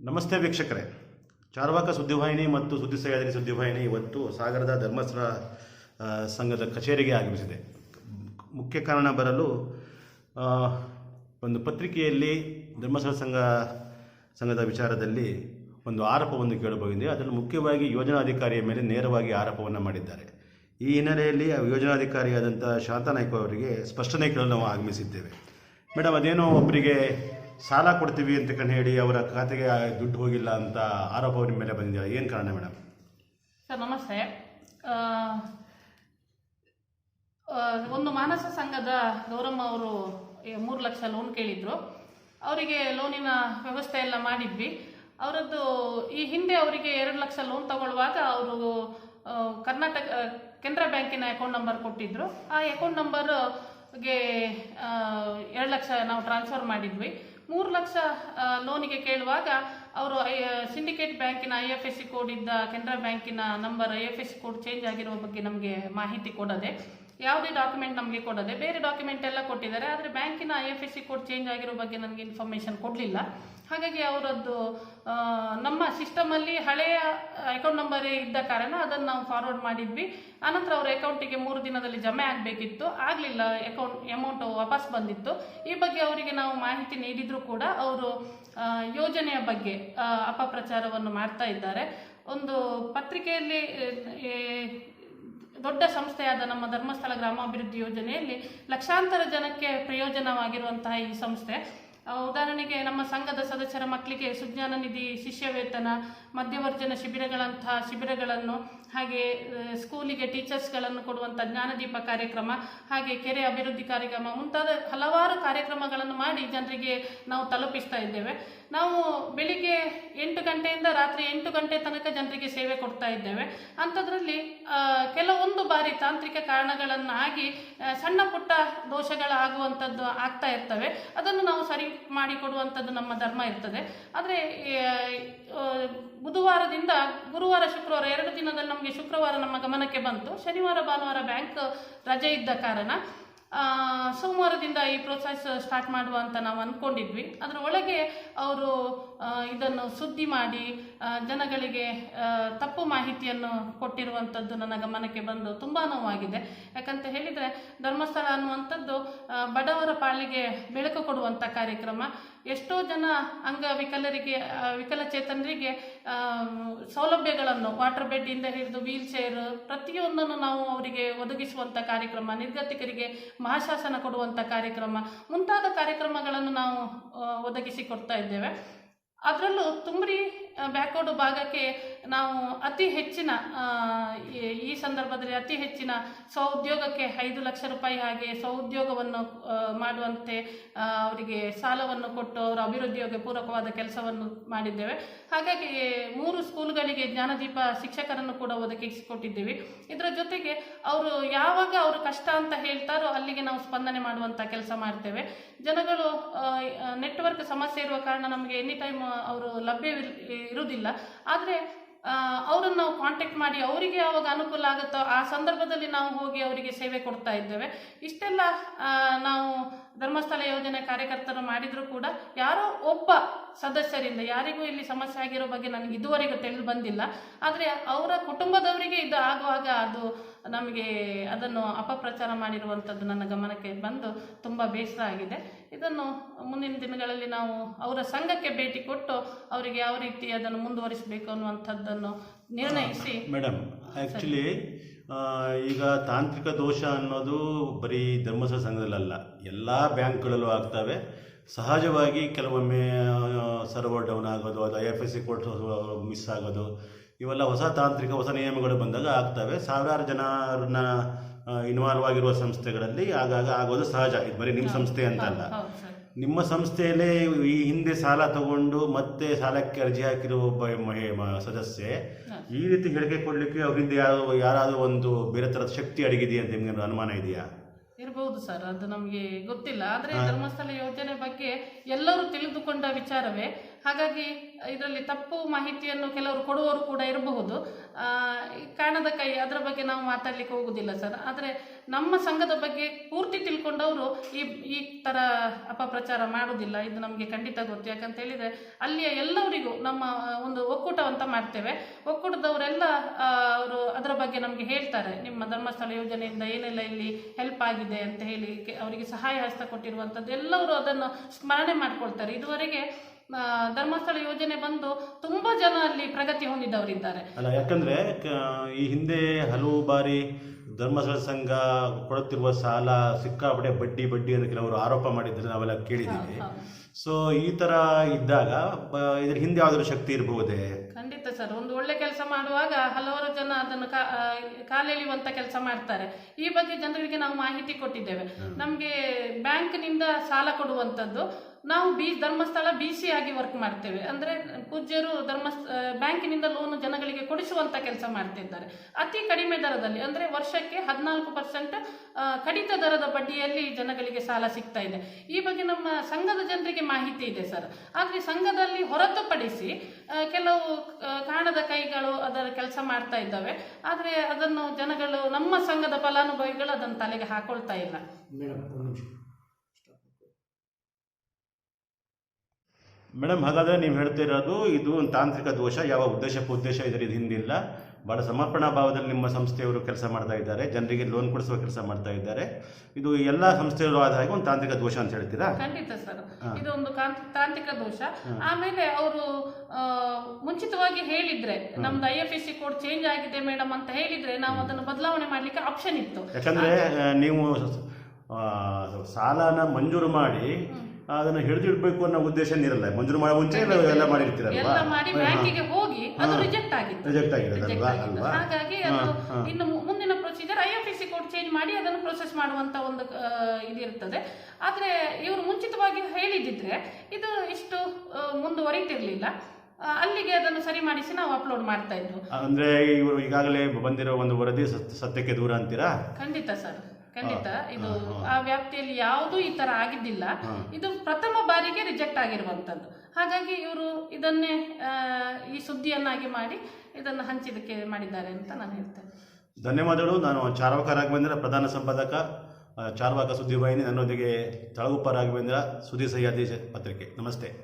ನಮಸ್ತೆ ವೀಕ್ಷಕರೇ. ಚಾರ್ವಾಕ ಸುದ್ದಿವಾಹಿನಿ ಮತ್ತು ಸುದ್ದಿ ಸಹ್ಯಾದ್ರಿ ಸುದ್ದಿವಾಹಿನಿ ಇವತ್ತು ಸಾಗರದ ಧರ್ಮಸ್ಥಳ ಸಂಘದ ಕಚೇರಿಗೆ ಆಗಮಿಸಿದೆ. ಮುಖ್ಯ ಕಾರಣ ಬರಲು ಒಂದು ಪತ್ರಿಕೆಯಲ್ಲಿ ಧರ್ಮಸ್ಥಳ ಸಂಘ, ಸಂಘದ ವಿಚಾರದಲ್ಲಿ ಒಂದು ಆರೋಪವನ್ನು ಕೇಳಬಹುದಿದೆ. ಅದರಲ್ಲಿ ಮುಖ್ಯವಾಗಿ ಯೋಜನಾಧಿಕಾರಿಯ ಮೇಲೆ ನೇರವಾಗಿ ಆರೋಪವನ್ನು ಮಾಡಿದ್ದಾರೆ. ಈ ಹಿನ್ನೆಲೆಯಲ್ಲಿ ಯೋಜನಾಧಿಕಾರಿಯಾದಂಥ ಶಾಂತಾನಾಯ್ಕ ಅವರಿಗೆ ಸ್ಪಷ್ಟನೆ ಕೇಳಲು ನಾವು ಆಗಮಿಸಿದ್ದೇವೆ. ಮೇಡಮ್ ಅದೇನೋ ಒಬ್ಬರಿಗೆ ಸಾಲ ಕೊಡ್ತೀವಿ ಅಂತ ಕಂಡು ಹೇಳಿ ಅವರ ಖಾತೆಗೆ ದುಡ್ಡು ಹೋಗಿಲ್ಲ ಅಂತ ಆರೋಪ ನಿಮ್ಮ ಮೇಲೆ ಬಂದಿದೆ ಏನು ಕಾರಣ ಮೇಡಮ್ ಸರ್, ನಮಸ್ತೆ. ಒಂದು ಮಾನಸ ಸಂಘದ ಗೌರಮ್ಮ ಅವರು ಮೂರು ಲಕ್ಷ ಲೋನ್ ಕೇಳಿದ್ರು. ಅವರಿಗೆ ಲೋನಿನ ವ್ಯವಸ್ಥೆ ಎಲ್ಲ ಮಾಡಿದ್ವಿ. ಅವರದ್ದು ಈ ಹಿಂದೆ ಅವರಿಗೆ ಎರಡು ಲಕ್ಷ ಲೋನ್ ತಗೊಳ್ಳುವಾಗ ಅವರು ಕರ್ನಾಟಕ ಕೆನರಾ ಬ್ಯಾಂಕಿನ ಅಕೌಂಟ್ ನಂಬರ್ ಕೊಟ್ಟಿದ್ರು. ಆ ಅಕೌಂಟ್ ನಂಬರ್ಗೆ ಎರಡು ಲಕ್ಷ ನಾವು ಟ್ರಾನ್ಸ್ಫರ್ ಮಾಡಿದ್ವಿ. ಮೂರು ಲಕ್ಷ ಲೋನಿಗೆ ಕೇಳುವಾಗ ಅವರು ಸಿಂಡಿಕೇಟ್ ಬ್ಯಾಂಕಿನ I F S C code ಇದ್ದ ಕೆನರಾ ಬ್ಯಾಂಕಿನ number I F S C code change ಆಗಿರುವ ಬಗ್ಗೆ ನಮಗೆ ಮಾಹಿತಿ ಕೊಡದೆ ಯಾವುದೇ ಡಾಕ್ಯುಮೆಂಟ್ ನಮಗೆ ಕೊಡದೆ, ಬೇರೆ ಡಾಕ್ಯುಮೆಂಟ್ ಎಲ್ಲ ಕೊಟ್ಟಿದ್ದಾರೆ, ಆದರೆ ಬ್ಯಾಂಕಿನ I F S C code change ಆಗಿರೋ ಬಗ್ಗೆ ನನಗೆ ಇನ್ಫಾರ್ಮೇಷನ್ ಕೊಡಲಿಲ್ಲ. ಹಾಗಾಗಿ ಅವರದ್ದು ನಮ್ಮ ಸಿಸ್ಟಮಲ್ಲಿ ಹಳೆಯ ಅಕೌಂಟ್ ನಂಬರ್ ಇದ್ದ ಕಾರಣ ಅದನ್ನು ನಾವು ಫಾರ್ವರ್ಡ್ ಮಾಡಿದ್ವಿ. ಆನಂತರ ಅವರ ಅಕೌಂಟಿಗೆ ಮೂರು ದಿನದಲ್ಲಿ ಜಮೆ ಆಗಬೇಕಿತ್ತು. ಆಗಲಿಲ್ಲ ಅಕೌಂಟ್ ಅಮೌಂಟ್ ವಾಪಸ್ ಬಂದಿತ್ತು. ಈ ಬಗ್ಗೆ ಅವರಿಗೆ ನಾವು ಮಾಹಿತಿ ನೀಡಿದರೂ ಕೂಡ ಅವರು ಯೋಜನೆಯ ಬಗ್ಗೆ ಅಪಪ್ರಚಾರವನ್ನು ಮಾಡ್ತಾ ಇದ್ದಾರೆ. ಒಂದು ಪತ್ರಿಕೆಯಲ್ಲಿ ದೊಡ್ಡ ಸಂಸ್ಥೆಯಾದ ನಮ್ಮ ಧರ್ಮಸ್ಥಳ ಗ್ರಾಮಾಭಿವೃದ್ಧಿ ಯೋಜನೆಯಲ್ಲಿ ಲಕ್ಷಾಂತರ ಜನಕ್ಕೆ ಪ್ರಯೋಜನವಾಗಿರುವಂತಹ ಈ ಸಂಸ್ಥೆ. ಉದಾಹರಣೆಗೆ ನಮ್ಮ ಸಂಘದ ಸದಸ್ಯರ ಮಕ್ಕಳಿಗೆ ಸುಜ್ಞಾನ ನಿಧಿ ಶಿಷ್ಯ ವೇತನ ಮಧ್ಯವರ್ಜನ ಶಿಬಿರಗಳಂತಹ ಶಿಬಿರಗಳನ್ನು ಹಾಗೆ ಸ್ಕೂಲಿಗೆ ಟೀಚರ್ಸ್ಗಳನ್ನು ಕೊಡುವಂಥ ಜ್ಞಾನದೀಪ ಕಾರ್ಯಕ್ರಮ ಹಾಗೆ ಕೆರೆ ಅಭಿವೃದ್ಧಿ ಕಾರ್ಯಕ್ರಮ ಮುಂತಾದ ಹಲವಾರು ಕಾರ್ಯಕ್ರಮಗಳನ್ನು ಮಾಡಿ ಜನರಿಗೆ ನಾವು ತಲುಪಿಸ್ತಾ ಇದ್ದೇವೆ. ನಾವು ಬೆಳಿಗ್ಗೆ ಎಂಟು ಗಂಟೆಯಿಂದ ರಾತ್ರಿ ಎಂಟು ಗಂಟೆ ತನಕ ಜನರಿಗೆ ಸೇವೆ ಕೊಡ್ತಾ ಇದ್ದೇವೆ. ಅಂಥದ್ರಲ್ಲಿ ಆ, ಕೆಲವೊಂದು ಬಾರಿ ತಾಂತ್ರಿಕ ಕಾರಣಗಳನ್ನಾಗಿ ಸಣ್ಣ ಪುಟ್ಟ ದೋಷಗಳಾಗುವಂಥದ್ದು ಆಗ್ತಾ ಇರ್ತವೆ. ಅದನ್ನು ನಾವು ಸರಿ ಮಾಡಿಕೊಡುವಂಥದ್ದು ನಮ್ಮ ಧರ್ಮ ಇರ್ತದೆ. ಆದರೆ ಬುಧವಾರದಿಂದ ಗುರುವಾರ ಶುಕ್ರವಾರ, ಎರಡು ದಿನದಲ್ಲಿ ನಮಗೆ ಶುಕ್ರವಾರ ನಮ್ಮ ಗಮನಕ್ಕೆ ಬಂತು. ಶನಿವಾರ, ಭಾನುವಾರ ಬ್ಯಾಂಕ್ ರಜೆ ಇದ್ದ ಕಾರಣ ಸೋಮವಾರದಿಂದ ಈ ಪ್ರೊಸೆಸ್ ಸ್ಟಾರ್ಟ್ ಮಾಡುವ ಅಂತ ನಾವು ಅಂದ್ಕೊಂಡಿದ್ವಿ ಅದರ ಒಳಗೆ ಅವರು ಇದನ್ನು ಸುದ್ದಿ ಮಾಡಿ ಜನಗಳಿಗೆ ತಪ್ಪು ಮಾಹಿತಿಯನ್ನು ಕೊಟ್ಟಿರುವಂಥದ್ದು ನನ್ನ ಗಮನಕ್ಕೆ ಬಂದು ತುಂಬ ನೋವಾಗಿದೆ. ಯಾಕಂತ ಹೇಳಿದರೆ, ಧರ್ಮಸ್ಥಳ ಅನ್ನುವಂಥದ್ದು ಬಡವರ ಪಾಳಿಗೆ ಬೆಳಕು ಕೊಡುವಂಥ ಕಾರ್ಯಕ್ರಮ. ಎಷ್ಟೋ ಜನ ಅಂಗವಿಕಲರಿಗೆ ವಿಕಲಚೇತನರಿಗೆ ಸೌಲಭ್ಯಗಳನ್ನು, ವಾಟರ್ ಬೆಡ್ಡಿಂದ ಹಿಡಿದು ವೀಲ್ ಚೇರ್ ಪ್ರತಿಯೊಂದನ್ನು ನಾವು ಅವರಿಗೆ ಒದಗಿಸುವಂಥ ಕಾರ್ಯಕ್ರಮ, ನಿರ್ಗತಿಕರಿಗೆ ಮಹಾಶಾಸನ ಕೊಡುವಂಥ ಕಾರ್ಯಕ್ರಮ, ಮುಂತಾದ ಕಾರ್ಯಕ್ರಮಗಳನ್ನು ನಾವು ಒದಗಿಸಿ ಕೊಡ್ತಾ ಇದ್ದೇವೆ. ಅದರಲ್ಲೂ ತುಮ್ರಿ ಬ್ಯಾಕ್ವರ್ಡ್ ಭಾಗಕ್ಕೆ ನಾವು ಅತಿ ಹೆಚ್ಚಿನ ಈ- ಸಂದರ್ಭದಲ್ಲಿ ಅತಿ ಹೆಚ್ಚಿನ ಸ್ವಉದ್ಯೋಗಕ್ಕೆ ಐದು ಲಕ್ಷ ರೂಪಾಯಿ ಹಾಗೆ ಸ್ವಉದ್ಯೋಗವನ್ನು ಮಾಡುವಂತೆ ಅವರಿಗೆ ಸಾಲವನ್ನು ಕೊಟ್ಟು ಅವರ ಅಭಿವೃದ್ಧಿಗೆ ಪೂರಕವಾದ ಕೆಲಸವನ್ನು ಮಾಡಿದ್ದೇವೆ. ಹಾಗಾಗಿ ಮೂರು ಸ್ಕೂಲ್ಗಳಿಗೆ ಜ್ಞಾನದೀಪ ಶಿಕ್ಷಕರನ್ನು ಕೂಡ ಒದಗಿಸಿಕೊಟ್ಟಿದ್ದೀವಿ. ಇದರ ಜೊತೆಗೆ ಅವರು ಯಾವಾಗ ಅವರು ಕಷ್ಟ ಅಂತ ಹೇಳ್ತಾರೋ ಅಲ್ಲಿಗೆ ನಾವು ಸ್ಪಂದನೆ ಮಾಡುವಂಥ ಕೆಲಸ ಮಾಡ್ತೇವೆ. ಜನಗಳು ನೆಟ್ವರ್ಕ್ ಸಮಸ್ಯೆ ಇರುವ ಕಾರಣ ನಮಗೆ ಎನಿ ಟೈಮ್ ಅವರು ಲಭ್ಯ ಇರುವುದಿಲ್ಲ. ಆದರೆ ಅವರನ್ನು ನಾವು ಕಾಂಟ್ಯಾಕ್ಟ್ ಮಾಡಿ ಅವರಿಗೆ ಯಾವಾಗ ಅನುಕೂಲ ಆಗುತ್ತೋ ಆ ಸಂದರ್ಭದಲ್ಲಿ ನಾವು ಹೋಗಿ ಅವರಿಗೆ ಸೇವೆ ಕೊಡ್ತಾ ಇದ್ದೇವೆ. ಇಷ್ಟೆಲ್ಲ ನಾವು ಧರ್ಮಸ್ಥಳ ಯೋಜನೆ ಕಾರ್ಯಕರ್ತರು ಮಾಡಿದರೂ ಕೂಡ ಯಾರೋ ಒಬ್ಬ ಸದಸ್ಯರಿಂದ ಯಾರಿಗೂ ಇಲ್ಲಿ ಸಮಸ್ಯೆ ಆಗಿರೋ ಬಗ್ಗೆ ನನಗೆ ಇದುವರೆಗೂ ತಿಳಿದು ಬಂದಿಲ್ಲ. ಆದರೆ ಅವರ ಕುಟುಂಬದವರಿಗೆ ಇದು ಆಗುವಾಗ ಅದು ನಮಗೆ ಅದನ್ನು ಅಪಪ್ರಚಾರ ಮಾಡಿರುವಂಥದ್ದು ನನ್ನ ಗಮನಕ್ಕೆ ಬಂದು ತುಂಬ ಬೇಸರ ಆಗಿದೆ. ಇದನ್ನು ಮುಂದಿನ ದಿನಗಳಲ್ಲಿ ನಾವು ಅವರ ಸಂಘಕ್ಕೆ ಭೇಟಿ ಕೊಟ್ಟು ಅವರಿಗೆ ಯಾವ ರೀತಿ ಅದನ್ನು ಮುಂದುವರಿಸಬೇಕು ಅನ್ನುವಂಥದ್ದನ್ನು ನಿರ್ಣಯಿಸಿ. ಮೇಡಮ್ ಆ್ಯಕ್ಚುಲಿ ಈಗ ತಾಂತ್ರಿಕ ದೋಷ ಅನ್ನೋದು ಬರೀ ಧರ್ಮಸ್ಥಳ ಸಂಘದಲ್ಲಲ್ಲ. ಎಲ್ಲ ಬ್ಯಾಂಕ್ಗಳಲ್ಲೂ ಆಗ್ತವೆ. ಸಹಜವಾಗಿ ಕೆಲವೊಮ್ಮೆ ಸರ್ವರ್ ಡೌನ್ ಆಗೋದು ಅದು I F S C code miss ಆಗೋದು ಇವೆಲ್ಲ ಹೊಸ ತಾಂತ್ರಿಕ ಹೊಸ ನಿಯಮಗಳು ಬಂದಾಗ ಆಗ್ತವೆ. ಸಾವಿರಾರು ಜನರನ್ನ ಇನ್ವಾಲ್ವ್ ಆಗಿರುವ ಸಂಸ್ಥೆಗಳಲ್ಲಿ ಆಗಾಗ ಆಗೋದು ಸಹಜ. ಇದು ಬರೀ ನಿಮ್ಮ ಸಂಸ್ಥೆ ಅಂತಲ್ಲ. ನಿಮ್ಮ ಸಂಸ್ಥೆಯಲ್ಲೇ ಈ ಹಿಂದೆ ಸಾಲ ತಗೊಂಡು ಮತ್ತೆ ಸಾಲಕ್ಕೆ ಅರ್ಜಿ ಹಾಕಿರುವ ಒಬ್ಬ ಮಹಿ- ಮ- ಸದಸ್ಯೆ ಈ ರೀತಿ ಹೇಳಿಕೆ ಕೊಡ್ಲಿಕ್ಕೆ ಅವರಿಂದ ಯಾರು ಯಾರಾದರೂ ಒಂದು ಬೇರೆ ಥರದ ಶಕ್ತಿ ಅಡಗಿದೆಯಾ ಅಂತ ನಿಮ್ಗೆ ಅನುಮಾನ ಇದೆಯಾ? ಇರಬಹುದು ಸರ್ ಅದು ನಮಗೆ ಗೊತ್ತಿಲ್ಲ. ಆದರೆ ಧರ್ಮಸ್ಥಳ ಯೋಜನೆ ಬಗ್ಗೆ ಎಲ್ಲರೂ ತಿಳಿದುಕೊಂಡ ವಿಚಾರವೇ. ಹಾಗಾಗಿ ಇದರಲ್ಲಿ ತಪ್ಪು ಮಾಹಿತಿಯನ್ನು ಕೆಲವರು ಕೊಡುವವರು ಕೂಡ ಇರಬಹುದು. ಆ, ಈ ಕಾರಣದ ಕೈ ಅದರ ಬಗ್ಗೆ ನಾವು ಮಾತಾಡ್ಲಿಕ್ಕೆ ಹೋಗುದಿಲ್ಲ ಸರ್. ಆದರೆ ನಮ್ಮ ಸಂಘದ ಬಗ್ಗೆ ಪೂರ್ತಿ ತಿಳ್ಕೊಂಡವರು ಈ ಈ ಥರ ಅಪಪ್ರಚಾರ ಮಾಡೋದಿಲ್ಲ. ಇದು ನಮಗೆ ಖಂಡಿತ ಗೊತ್ತು. ಯಾಕಂತ ಹೇಳಿದರೆ, ಅಲ್ಲಿಯ ಎಲ್ಲರಿಗೂ ನಮ್ಮ ಒಂದು ಒಕ್ಕೂಟ ಅಂತ ಮಾಡ್ತೇವೆ. ಒಕ್ಕೂಟದವರೆಲ್ಲ ಅವರು ಅದರ ಬಗ್ಗೆ ನಮಗೆ ಹೇಳ್ತಾರೆ. ನಿಮ್ಮ ಧರ್ಮಸ್ಥಳ ಯೋಜನೆಯಿಂದ ಏನೆಲ್ಲ ಇಲ್ಲಿ ಹೆಲ್ಪ್ ಆಗಿದೆ ಅಂತ ಹೇಳಿ ಅವರಿಗೆ ಸಹಾಯ ಹಸ್ತ ಕೊಟ್ಟಿರುವಂಥದ್ದು ಎಲ್ಲರೂ ಅದನ್ನು ಸ್ಮರಣೆ ಮಾಡ್ಕೊಳ್ತಾರೆ. ಇದುವರೆಗೆ ಧರ್ಮಸ್ಥಳ ಯೋಜನೆ ಬಂದು ತುಂಬಾ ಜನ ಅಲ್ಲಿ ಪ್ರಗತಿ ಹೊಂದಿದವರಿದ್ದಾರೆ. ಅಲ್ಲ, ಯಾಕಂದ್ರೆ ಈ ಹಿಂದೆ ಹಲವು ಬಾರಿ ಧರ್ಮಸ್ಥಳ ಸಂಘ ಕೊಡುತ್ತಿರುವ ಸಾಲ ಸಿಕ್ಕಾಪಟ್ಟೆ ಬಡ್ಡಿ ಬಡ್ಡಿ ಅಂತ ಕೆಲವರು ಆರೋಪ ಮಾಡಿದ್ರೆ ನಾವೆಲ್ಲ ಕೇಳಿದ್ದೀವಿ. ಸೊ ಈ ತರ ಇದ್ದಾಗ ಇದ್ರ ಹಿಂದೆ ಯಾವ್ದಾದ್ರು ಶಕ್ತಿ ಇರಬಹುದೇ? ಸರ್ ಒಂದು ಒಳ್ಳೆ ಕೆಲಸ ಮಾಡುವಾಗ ಹಲವಾರು ಜನ ಅದನ್ನು ಕಾಲೆಳಿಯುವಂತ ಕೆಲಸ ಮಾಡ್ತಾರೆ. ಈ ಬಗ್ಗೆ ಜನರಿಗೆ ನಾವು ಮಾಹಿತಿ ಕೊಟ್ಟಿದ್ದೇವೆ. ನಮಗೆ ಬ್ಯಾಂಕ್ನಿಂದ ಸಾಲ ಕೊಡುವಂತದ್ದು ನಾವು ಬಿ ಧರ್ಮಸ್ಥಳ ಬಿ ಸಿ ಆಗಿ ವರ್ಕ್ ಮಾಡ್ತೇವೆ. ಅಂದ್ರೆ ಪೂಜ್ಯರು ಧರ್ಮ ಬ್ಯಾಂಕಿನಿಂದ ಲೋನ್ ಜನಗಳಿಗೆ ಕೊಡಿಸುವಂತ ಕೆಲಸ ಮಾಡ್ತಿದ್ದಾರೆ. ಅತಿ ಕಡಿಮೆ ದರದಲ್ಲಿ ಅಂದ್ರೆ ವರ್ಷಕ್ಕೆ ಹದಿನಾಲ್ಕು ಪರ್ಸೆಂಟ್ ಕಡಿತ ದರದ ಬಡ್ಡಿಯಲ್ಲಿ ಜನಗಳಿಗೆ ಸಾಲ ಸಿಗ್ತಾ ಇದೆ. ಈ ಬಗ್ಗೆ ನಮ್ಮ ಸಂಘದ ಜನರಿಗೆ ಮಾಹಿತಿ ಇದೆ ಸರ್. ಆದ್ರೆ ಸಂಘದಲ್ಲಿ ಹೊರತುಪಡಿಸಿ ಕೆಲವು ಕಾಣದ ಕೈಗಳು ಅದರ ಕೆಲಸ ಮಾಡ್ತಾ ಇದ್ದಾವೆ. ಆದರೆ ಅದನ್ನು ಜನಗಳು ನಮ್ಮ ಸಂಘದ ಫಲಾನುಭವಿಗಳು ಅದನ್ನು ತಲೆಗೆ ಹಾಕೊಳ್ತಾ ಇಲ್ಲ. ಮೇಡಮ್ ಹಾಗಾದ್ರೆ ನೀವು ಹೇಳ್ತಿರೋದು ಇದು ಒಂದು ತಾಂತ್ರಿಕ ದೋಷ ಯಾವ ಉದ್ದೇಶಕ್ಕೆ ಉದ್ದೇಶ ಇದರ ಹಿಂದಿಲ್ಲ. ಬಹಳ ಸಮರ್ಪಣಾ ಭಾವದಲ್ಲಿ ನಿಮ್ಮ ಸಂಸ್ಥೆಯವರು ಕೆಲಸ ಮಾಡ್ತಾ ಇದ್ದಾರೆ ಜನರಿಗೆ ಲೋನ್ ಕೊಡಿಸುವ ಕೆಲಸ ಮಾಡ್ತಾ ಇದ್ದಾರೆ. ಇದು ಎಲ್ಲ ಸಂಸ್ಥೆಗಳು ಆದ ಹಾಗೆ ಒಂದು ತಾಂತ್ರಿಕ ದೋಷ ಅಂತ ಹೇಳ್ತೀರಾ? ಖಂಡಿತ ಸರ್. ಇದು ಒಂದು ತಾಂತ್ರಿಕ ದೋಷ. ಆಮೇಲೆ ಅವರು ಮುಂಚಿತವಾಗಿ ಹೇಳಿದ್ರೆ ನಮ್ದು I F S C code change ಆಗಿದೆ ಮೇಡಮ್ ಅಂತ ಹೇಳಿದ್ರೆ ನಾವು ಅದನ್ನು ಬದಲಾವಣೆ ಮಾಡ್ಲಿಕ್ಕೆ ಆಪ್ಷನ್ ಇತ್ತು. ಯಾಕಂದ್ರೆ ನೀವು ಸಾಲನ ಮಂಜೂರು ಮಾಡಿ ಅದನ್ನು ಹಿಡಿದಿಡ್ಬೇಕು ಅನ್ನೋ ಉದ್ದೇಶ ಇರಲ್ಲ ಮಂಜೂರು ಮಾಡೋ ಮುಂಚೆ ಎಲ್ಲ- ಮಾಡಿರ್ತೀರಲ್ವಾ? ಮಾಡಿ ಬ್ಯಾಂಕಿಗೆ ಹೋಗಿ ಅದು ರಿಜೆಕ್ಟ್ ಆಗಿತ್ತು. ರಿಜೆಕ್ಟ್ ಆಗಿದೆ ಅಲ್ವಾ? ಹಾಗಾಗಿ ಅದು ಇನ್ನು ಮುಂದಿನ procedure I F S C code change ಮಾಡಿ ಅದನ್ನು ಪ್ರೊಸೆಸ್ ಮಾಡುವಂತ ಒಂದು ಇದಿರ್ತದೆ. ಆದ್ರೆ ಇವರು ಮುಂಚಿತವಾಗಿ ಹೇಳಿದಿದ್ರೆ ಇದು ಇಷ್ಟು ಮುಂದುವರಿತಿರ್ಲಿಲ್ಲ. ಅಲ್ಲಿಗೆ ಅದನ್ನು ಸರಿ ಮಾಡಿಸಿ ನಾವು ಅಪ್ಲೋಡ್ ಮಾಡ್ತಾ ಇದ್ವು. ಅಂದ್ರೆ ಇವರು ಈಗಾಗಲೇ ಬಂದಿರೋ ಒಂದು ವರದಿ ಸತ್- ಸತ್ಯಕ್ಕೆ ದೂರ ಅಂತೀರಾ? ಖಂಡಿತ ಸರ್. ಖಂಡಿತ. ಇದು ಆ ವ್ಯಾಪ್ತಿಯಲ್ಲಿ ಯಾವುದೂ ಈ ತರ ಆಗಿದ್ದಿಲ್ಲ. ಇದು ಪ್ರಥಮ ಬಾರಿಗೆ ರಿಜೆಕ್ಟ್ ಆಗಿರುವಂತದ್ದು ಹಾಗಾಗಿ ಇವರು ಇದನ್ನೇ ಈ ಸುದ್ದಿಯನ್ನಾಗಿ ಮಾಡಿ ಇದನ್ನು ಹಂಚಿದಕ್ಕೆ ಮಾಡಿದ್ದಾರೆ ಅಂತ ನಾನು ಹೇಳ್ತೇನೆ. ಧನ್ಯವಾದಗಳು. ನಾನು ಚಾರ್ವಕ ರಾಘವೇಂದ್ರ ಪ್ರಧಾನ ಸಂಪಾದಕ ಚಾರ್ವಾಕ ಸುದ್ದಿ ವಾಹಿನಿ ನನ್ನೊಂದಿಗೆ ತಳಗುಪ್ಪ ರಾಘವೇಂದ್ರ ಸುದ್ದಿ ಸಹ್ಯಾದ್ರಿ ಪತ್ರಿಕೆ. ನಮಸ್ತೆ.